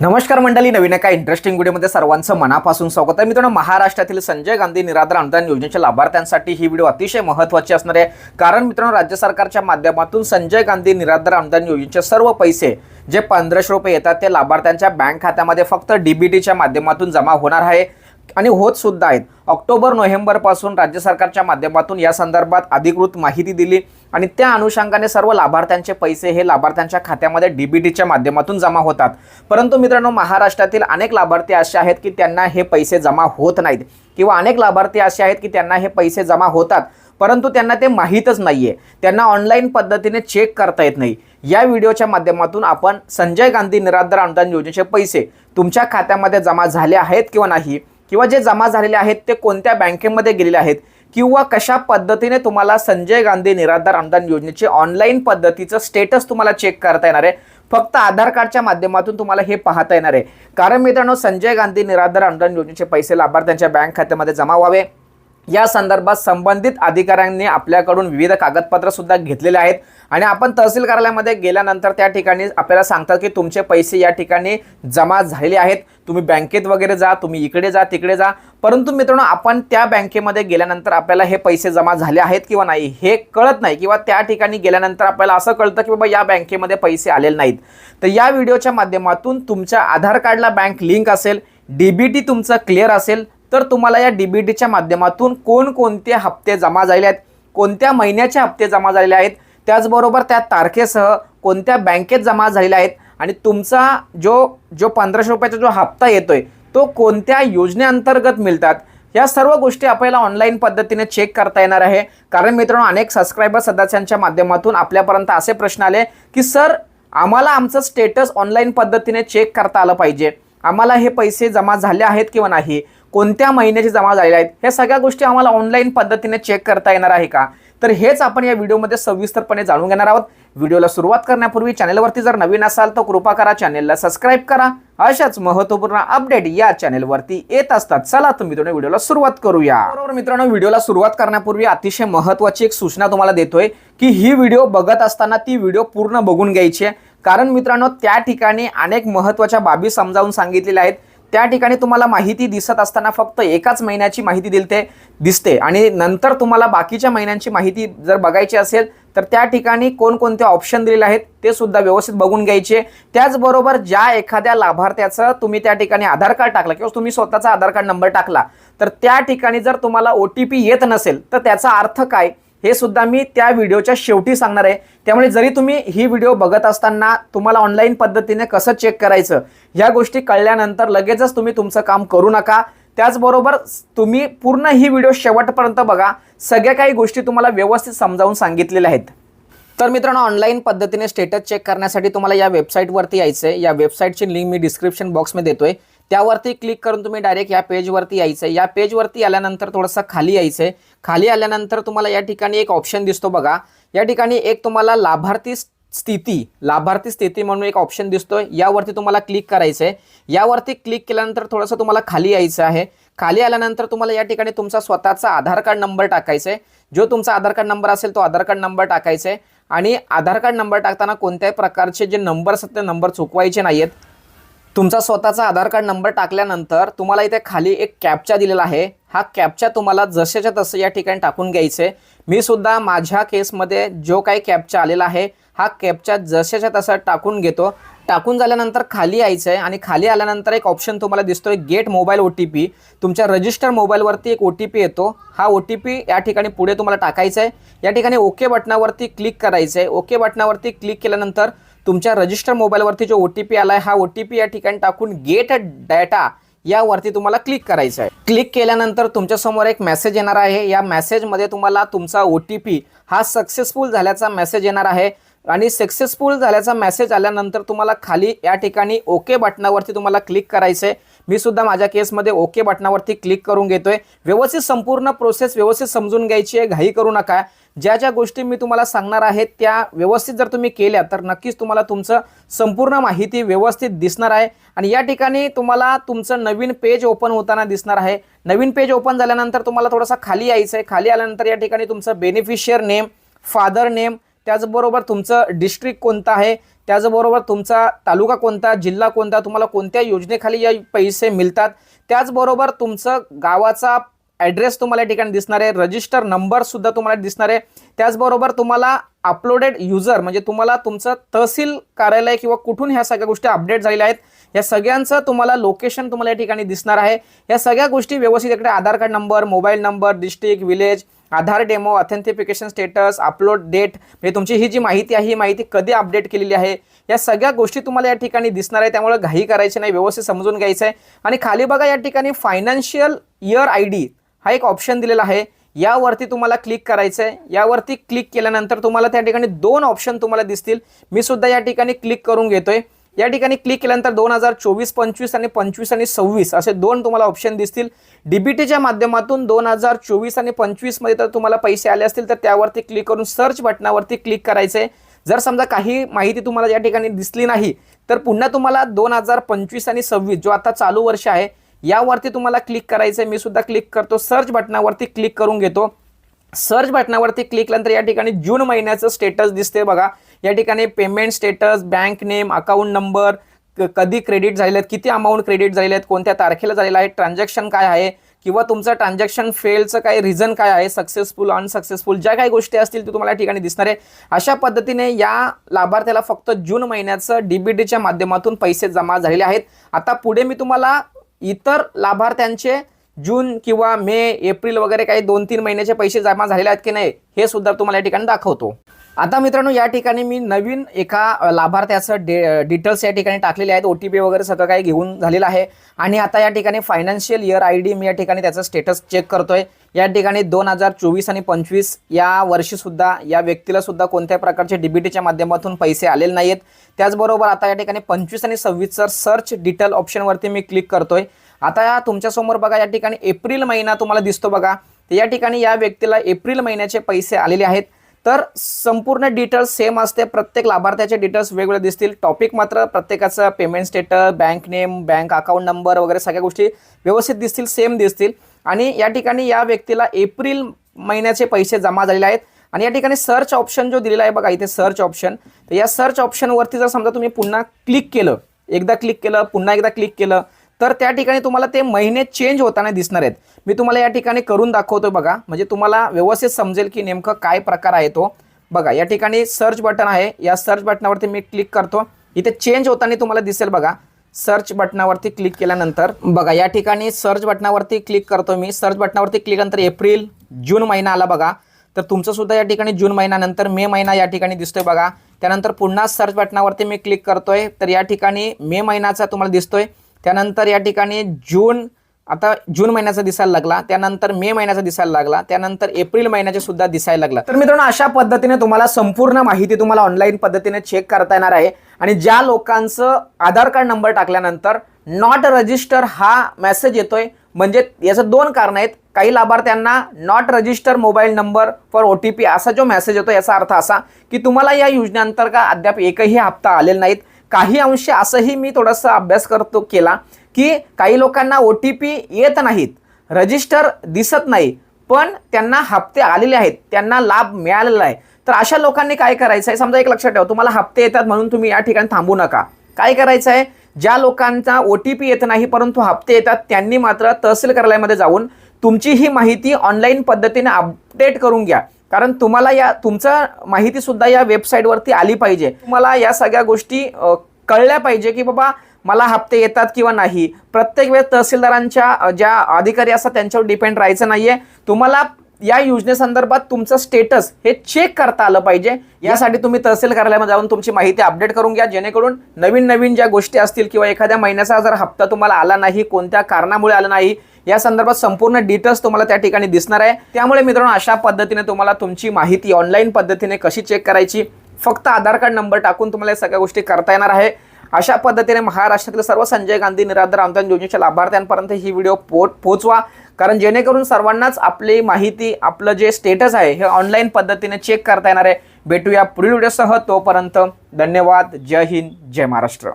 नमस्कार मंडळी नवीन एका इंटरेस्टिंग व्हिडिओमध्ये सर्वांचं मनापासून स्वागत आहे. मित्रांनो महाराष्ट्रातील संजय गांधी निराधार अनुदान योजनेच्या लाभार्थ्यांसाठी ही व्हिडिओ अतिशय महत्त्वाची असणार आहे. कारण मित्रांनो राज्य सरकारच्या माध्यमातून संजय गांधी निराधार अनुदान योजनेचे सर्व पैसे जे पंधराशे रुपये येतात ते लाभार्थ्यांच्या बँक खात्यामध्ये फक्त डीबीटीच्या माध्यमातून जमा होणार आहे. आणि होत सुद्धा आहेत. ऑक्टोबर नोव्हेंबरपासून राज्य सरकारच्या माध्यमातून या संदर्भात अधिकृत माहिती दिली आणि त्या अनुषंगाने सर्व लाभार्थ्यांचे पैसे हे लाभार्थ्यांच्या खात्यामध्ये डीबीटीच्या माध्यमातून जमा होतात. परंतु मित्रांनो महाराष्ट्रातील अनेक लाभार्थी असे आहेत की त्यांना हे पैसे जमा होत नाहीत किंवा अनेक लाभार्थी असे आहेत की त्यांना हे पैसे जमा होतात परंतु त्यांना ते माहीतच नाहीये. त्यांना ऑनलाईन पद्धतीने चेक करता येत नाही. या व्हिडिओच्या माध्यमातून आपण संजय गांधी निराधार अनुदान योजनेचे पैसे तुमच्या खात्यामध्ये जमा झाले आहेत किंवा नाही किंवा जे जमा झालेले आहेत ते कोणत्या बँकेमध्ये गेलेले आहेत? किंवा कशा पद्धतीने तुम्हाला संजय गांधी निराधार अनुदान योजनेचे ऑनलाईन पद्धतीचं स्टेटस तुम्हाला चेक करता येणार आहे? फक्त आधार कार्डच्या माध्यमातून तुम्हाला हे पाहता येणार आहे. कारण मित्रांनो संजय गांधी निराधार अनुदान योजनेचे पैसे लाभार्थ्यांच्या बँक खात्यामध्ये जमा व्हावे. या संदर्भात संबंधित अधिकाऱ्यांनी आपल्याकडून विविध कागदपत्र सुद्धा घेतलेले आहेत. आणि आपण तहसील कार्यालयामध्ये गेल्यानंतर त्या ठिकाणी आपल्याला सांगतात की तुमचे पैसे या ठिकाणी जमा झालेले आहेत. तुम्ही बँकेत वगैरे जा तुम्ही इकडे जा तिकडे जा. परंतु मित्रांनो आपण त्या बँकेमध्ये गेल्यानंतर आपल्याला हे पैसे जमा झाले आहेत किंवा नाही हे कळत नाही किंवा त्या ठिकाणी गेल्यानंतर आपल्याला असं कळतं की बाबा या बँकेमध्ये पैसे आलेले नाहीत. तर या व्हिडिओच्या माध्यमातून तुमच्या आधार कार्डला बँक लिंक असेल डीबीटी तुमचं क्लिअर असेल तर तुम्हाला या डीबीटीच्या माध्यमातून कोणकोणते हप्ते जमा झालेले आहेत? कोणत्या महिन्याचे हप्ते जमा झालेले आहेत? त्याचबरोबर त्या तारखेसह कोणत्या बँकेत जमा झालेल्या आहेत? आणि तुमचा जो जो पंधराशे रुपयाचा जो हप्ता येतोय तो कोणत्या योजनेअंतर्गत मिळतात? या सर्व गोष्टी आपल्याला ऑनलाईन पद्धतीने चेक करता येणार आहे. कारण मित्रांनो अनेक सबस्क्रायबर सदस्यांच्या माध्यमातून आपल्यापर्यंत असे प्रश्न आले की सर आम्हाला आमचं स्टेटस ऑनलाईन पद्धतीने चेक करता आलं पाहिजे. आम्हाला हे पैसे जमा झाले आहेत किंवा नाही? कोणत्या महिन्याचे जमा झालेल्या आहेत ह्या सगळ्या गोष्टी आम्हाला ऑनलाईन पद्धतीने चेक करता येणार आहे का? तर हेच आपण या व्हिडिओमध्ये सविस्तरपणे जाणून घेणार आहोत. व्हिडिओला सुरुवात करण्यापूर्वी चॅनलवरती जर नवीन असाल तर कृपा करा चॅनेलला सबस्क्राईब करा. अशाच महत्त्वपूर्ण अपडेट या चॅनलवरती येत असतात. चला तुम्ही मित्रांनो व्हिडिओला सुरुवात करूया. बरोबर मित्रांनो व्हिडिओला सुरुवात करण्यापूर्वी अतिशय महत्त्वाची एक सूचना तुम्हाला देतोय की ही व्हिडिओ बघत असताना ती व्हिडिओ पूर्ण बघून घ्यायची आहे. कारण मित्रांनो त्या ठिकाणी अनेक महत्त्वाच्या बाबी समजावून सांगितलेल्या आहेत. त्या ठिकाणी तुम्हाला माहिती दिसत असताना फक्त एकाच महिन्याची माहिती दिलते दिसते. आणि नंतर तुम्हाला बाकीच्या महिन्यांची माहिती जर बघायची असेल तर त्या ठिकाणी कोणकोणते ऑप्शन दिलेले आहेत ते सुद्धा व्यवस्थित बघून घ्यायचे. त्याचबरोबर ज्या एखाद्या लाभार्थ्याचं तुम्ही त्या ठिकाणी आधार कार्ड टाकला किंवा तुम्ही स्वतःचा आधार कार्ड नंबर टाकला तर त्या ठिकाणी जर तुम्हाला ओ टी पी येत नसेल तर त्याचा अर्थ काय? हे सुद्धा मी त्या व्हिडिओच्या शेवटी सांगणार आहे. त्यामुळे जरी तुम्ही ही व्हिडिओ बघत असताना तुम्हाला ऑनलाईन पद्धतीने कसं चेक करायचं ह्या गोष्टी कळल्यानंतर लगेचच तुम्ही तुमचं काम करू नका. त्याचबरोबर तुम्ही पूर्ण ही व्हिडिओ शेवटपर्यंत बघा. सगळ्या काही गोष्टी तुम्हाला व्यवस्थित समजावून सांगितलेल्या आहेत. तर मित्रांनो ऑनलाईन पद्धतीने स्टेटस चेक करण्यासाठी तुम्हाला या वेबसाईटवरती यायचं आहे या वेबसाईटची लिंक मी डिस्क्रिप्शन बॉक्समध्ये देतोय. त्यावरती क्लिक करून तुम्ही डायरेक्ट या पेजवरती यायचं आहे या पेजवरती आल्यानंतर थोडंसं खाली यायचं आहे खाली आल्यानंतर तुम्हाला या ठिकाणी एक ऑप्शन दिसतो बघा. या ठिकाणी एक तुम्हाला लाभार्थी स्थिती लाभार्थी स्थिती म्हणून एक ऑप्शन दिसतोय. यावरती तुम्हाला क्लिक करायचं आहे यावरती क्लिक केल्यानंतर थोडंसं तुम्हाला खाली यायचं आहे. खाली आल्यानंतर तुम्हाला या ठिकाणी तुमचा स्वतःचा आधार कार्ड नंबर टाकायचा आहे जो तुमचा आधार कार्ड नंबर असेल तो आधार कार्ड नंबर टाकायचा आहे आणि आधार कार्ड नंबर टाकताना कोणत्याही प्रकारचे जे नंबर असतात ते नंबर चुकवायचे नाही आहेत तुमचा स्वतःचा आधार कार्ड नंबर टाकल्यानंतर तुम्हाला इथे खाली एक कॅपचा दिलेला आहे. हा कॅपचा तुम्हाला जसेच्या तसं या ठिकाणी टाकून घ्यायचं आहे मी सुद्धा माझ्या केसमध्ये जो काही कॅपचा आलेला आहे हा कॅपच्या जशाच्या तसा टाकून घेतो. टाकून झाल्यानंतर खाली यायचं आहे आणि खाली आल्यानंतर एक ऑप्शन तुम्हाला दिसतो आहे get mobile O T P तुमच्या रजिस्टर मोबाईलवरती एक ओ टी पी येतो. हा ओ टी पी या ठिकाणी पुढे तुम्हाला टाकायचा आहे या ठिकाणी ओके बटनावरती क्लिक करायचं आहे ओके बटनावरती क्लिक केल्यानंतर तुमच्या रजिस्टर मोबाईलवरती जो ओ टी पी आला आहे हा ओ टी पी या ठिकाणी टाकून गेट डेटा यावरती तुम्हाला क्लिक करायचं आहे क्लिक केल्यानंतर तुमच्यासमोर एक मेसेज येणार आहे. या मेसेजमध्ये तुम्हाला तुमचा ओ टी पी हा सक्सेसफुल झाल्याचा मेसेज येणार आहे. आणि सक्सेसफुल झाल्याचा मेसेज आल्यानंतर तुम्हाला खाली या ठिकाणी ओके बटनावरती तुम्हाला क्लिक करायचं आहे मी सुद्धा माझ्या केसमध्ये ओके बटनावरती क्लिक करून घेतोय. व्यवस्थित संपूर्ण प्रोसेस व्यवस्थित समजून घ्यायची आहे. घाई करू नका. ज्या ज्या गोष्टी मी तुम्हाला सांगणार आहे त्या व्यवस्थित जर तुम्ही केल्या तर नक्कीच तुम्हाला तुमचं संपूर्ण माहिती व्यवस्थित दिसणार आहे. आणि या ठिकाणी तुम्हाला तुमचं नवीन पेज ओपन होताना दिसणार आहे. नवीन पेज ओपन झाल्यानंतर तुम्हाला थोडंसं खाली यायचं आहे खाली आल्यानंतर या ठिकाणी तुमचं बेनिफिशियर नेम फादर नेम त्याचबरोबर तुमचं डिस्ट्रिक्ट कोणतं आहे? त्याचबरोबर तुमचा तालुका कोणता जिल्हा कोणता तुम्हाला कोणत्या योजनेखाली या पैसे मिळतात? त्याचबरोबर तुमचं गावाचा ॲड्रेस तुम्हाला या ठिकाणी दिसणार आहे. रजिस्टर नंबरसुद्धा तुम्हाला दिसणार आहे. त्याचबरोबर तुम्हाला अपलोडेड युजर म्हणजे तुम्हाला तुमचं तहसील कार्यालय किंवा कुठून ह्या सगळ्या गोष्टी अपडेट झालेल्या आहेत या सगळ्यांचं तुम्हाला लोकेशन तुम्हाला या ठिकाणी दिसणार आहे. या सगळ्या गोष्टी व्यवस्थित इकडे Aadhaar card number mobile number district village Aadhaar demo authentication status upload date म्हणजे तुमची ही जी माहिती आहे ही माहिती कधी अपडेट केलेली आहे या सगळ्या गोष्टी तुम्हाला या ठिकाणी दिसणार आहे. त्यामुळे घाई करायची नाही व्यवस्थित समजून घ्यायचं आहे. आणि खाली बघा या ठिकाणी फायनान्शियल इयर आय डी हा एक ऑप्शन दिलेला आहे. यावरती तुम्हाला क्लिक करायचं आहे. यावरती क्लिक केल्यानंतर तुम्हाला त्या ठिकाणी दोन ऑप्शन तुम्हाला दिसतील. मी सुद्धा या ठिकाणी क्लिक करून घेतोय. या ठिकाणी क्लिक केल्यानंतर दोन हजार चोवीस पंचवीस आणि पंचवीस आणि सव्वीस असे दोन तुम्हाला ऑप्शन दिसतील. डीबीटीच्या माध्यमातून दोन हजार चोवीस आणि पंचवीसमध्ये तर तुम्हाला पैसे आले असतील तर त्यावरती क्लिक करून सर्च बटनावरती क्लिक करायचं. आहे जर समजा काही माहिती तुम्हाला या ठिकाणी दिसली नाही तर पुन्हा तुम्हाला दोन हजार पंचवीस आणि सव्वीस जो आता चालू वर्ष आहे यावरती तुम्हाला क्लिक करायचं आहे मी सुद्धा क्लिक करतो सर्च बटनावरती क्लिक करून घेतो. सर्च बटनावरती क्लिक केल्यानंतर या ठिकाणी जून महिन्याचं स्टेटस दिसते बघा. या ठिकाणी payment status bank name account number कधी क्रेडिट झालेले आहेत किती अमाऊंट क्रेडिट झालेले आहेत कोणत्या तारखेला झालेलं आहे ट्रान्झॅक्शन काय आहे किंवा तुमचं ट्रान्झॅक्शन फेलचं काय रिझन काय आहे सक्सेसफुल अनसक्सेसफुल ज्या काही गोष्टी असतील ते तुम्हाला या ठिकाणी दिसणार आहे. अशा पद्धतीने या लाभार्थ्याला फक्त जून महिन्याचं डीबीडीच्या माध्यमातून पैसे जमा झालेले आहेत. आता पुढे मी तुम्हाला इतर लाभार्थ्यांचे जून किंवा मे एप्रिल वगैरे काही दोन तीन महिन्याचे पैसे जमा झालेले आहेत की नाही हे सुद्धा तुम्हाला या ठिकाणी दाखवतो. आता मित्रांनो या ठिकाणी मी नवीन एका लाभार्थ्याचं डे डिटेल्स या ठिकाणी टाकलेले आहेत. ओ टी पी वगैरे सगळं काही घेऊन झालेलं आहे. आणि आता या ठिकाणी फायनान्शियल इयर आय डी मी या ठिकाणी त्याचं स्टेटस चेक करतोय. या ठिकाणी दोन हजार चोवीस आणि पंचवीस या वर्षीसुद्धा या व्यक्तीला सुद्धा कोणत्या प्रकारचे डीबीटीच्या माध्यमातून पैसे आलेले नाहीत त्याचबरोबर आता या ठिकाणी पंचवीस आणि सव्वीसचं सर्च डिटेल ऑप्शनवरती मी क्लिक करतोय. आता तुमच्यासमोर बघा या ठिकाणी एप्रिल महिना तुम्हाला दिसतो बघा. तर या ठिकाणी या व्यक्तीला एप्रिल महिन्याचे पैसे आलेले आहेत. तर संपूर्ण डिटेल्स सेम असते. प्रत्येक लाभार्थ्याचे डिटेल्स वेगवेगळे दिसतील. टॉपिक मात्र प्रत्येकाचं payment status bank name bank account number वगैरे सगळ्या गोष्टी व्यवस्थित दिसतील सेम दिसतील. आणि या ठिकाणी या व्यक्तीला एप्रिल महिन्याचे पैसे जमा झालेले आहेत. आणि या ठिकाणी सर्च ऑप्शन जो दिलेला आहे बघा इथे सर्च ऑप्शन तर या सर्च ऑप्शनवरती जर समजा तुम्ही पुन्हा क्लिक केलं एकदा क्लिक केलं पुन्हा एकदा क्लिक केलं तर त्या ठिकाणी तुम्हाला ते महिने चेंज होताना दिसणार आहेत. मी तुम्हाला या ठिकाणी करून दाखवतो बघा. म्हणजे तुम्हाला व्यवस्थित समजेल की नेमकं काय प्रकार आहे तो. बघा या ठिकाणी सर्च बटन आहे. या सर्च बटनावरती मी क्लिक करतो. इथे चेंज होताना तुम्हाला दिसेल बघा. सर्च बटनावरती क्लिक केल्यानंतर बघा या ठिकाणी सर्च बटनावरती क्लिक करतो मी. सर्च बटनावरती क्लिक नंतर एप्रिल जून महिना आला बघा. तर तुमचं सुद्धा या ठिकाणी जून महिन्यानंतर मे महिना या ठिकाणी दिसतोय बघा. त्यानंतर पुन्हा सर्च बटनावरती मी क्लिक करतोय. तर या ठिकाणी मे महिन्याचा तुम्हाला दिसतोय. त्यानंतर या ठिकाणी जून आता जून महिन्याचा दिसायला लागला त्यानंतर मे महिन्याचा दिसायला लागला त्यानंतर एप्रिल महिन्याचे सुद्धा दिसायला लागला. तर मित्रांनो अशा पद्धतीने तुम्हाला संपूर्ण माहिती तुम्हाला ऑनलाईन पद्धतीने चेक करता येणार आहे. आणि ज्या लोकांचं आधार कार्ड नंबर टाकल्यानंतर नॉट रजिस्टर हा मेसेज येतोय म्हणजे याचं दोन कारण आहेत. काही लाभार्थ्यांना not register mobile number for O T P असा जो मेसेज येतो याचा अर्थ असा की तुम्हाला या योजनेअंतर्गत अद्याप एकही हप्ता आलेला नाहीत. काही अंशी असंही मी थोडासा अभ्यास करतो केला की काही लोकांना ओ टी पी येत नाहीत रजिस्टर दिसत नाही पण त्यांना हप्ते आलेले आहेत त्यांना लाभ मिळालेला आहे. तर अशा लोकांनी काय करायचं आहे? समजा एक लक्षात ठेवा तुम्हाला हप्ते येतात म्हणून तुम्ही या ठिकाणी थांबू नका. काय करायचं आहे? ज्या लोकांचा ओ टी पी येत नाही परंतु हप्ते येतात त्यांनी मात्र तहसील कार्यालयामध्ये जाऊन तुमची ही माहिती ऑनलाईन पद्धतीने अपडेट करून घ्या. कारण तुम्हाला या तुमचं माहिती सुद्धा या वेबसाईटवरती आली पाहिजे. तुम्हाला या सगळ्या गोष्टी कळल्या पाहिजे की बाबा मला हप्ते येतात किंवा नाही. प्रत्येक वेळेस तहसीलदारांच्या ज्या अधिकारी असतात त्यांच्यावर डिपेंड राहायचं नाहीये. तुम्हाला या योजनेसंदर्भात तुमचं स्टेटस हे चेक करता आलं पाहिजे. यासाठी तुम्ही तहसील कार्यालयामध्ये जाऊन तुमची माहिती अपडेट करून घ्या. जेणेकरून नवीन नवीन ज्या गोष्टी असतील किंवा एखाद्या महिन्याचा जर हप्ता तुम्हाला आला नाही कोणत्या कारणामुळे आला नाही या संदर्भात संपूर्ण डिटेल्स तुम्हाला त्या ठिकाणी दिसणार आहे. त्यामुळे मित्रांनो अशा पद्धतीने तुम्हाला तुमची माहिती ऑनलाईन पद्धतीने कशी चेक करायची फक्त आधार कार्ड नंबर टाकून तुम्हाला या सगळ्या गोष्टी करता येणार आहे. अशा पद्धतीने महाराष्ट्रातील सर्व संजय गांधी निराधार अनुदान योजनेच्या लाभार्थ्यांपर्यंत ही व्हिडिओ पोट पोचवा. कारण जेणेकरून सर्वांनाच आपली माहिती आपलं जे स्टेटस आहे हे ऑनलाईन पद्धतीने चेक करता येणार आहे. भेटूया पुढील व्हिडिओसह तोपर्यंत धन्यवाद. जय हिंद जय महाराष्ट्र.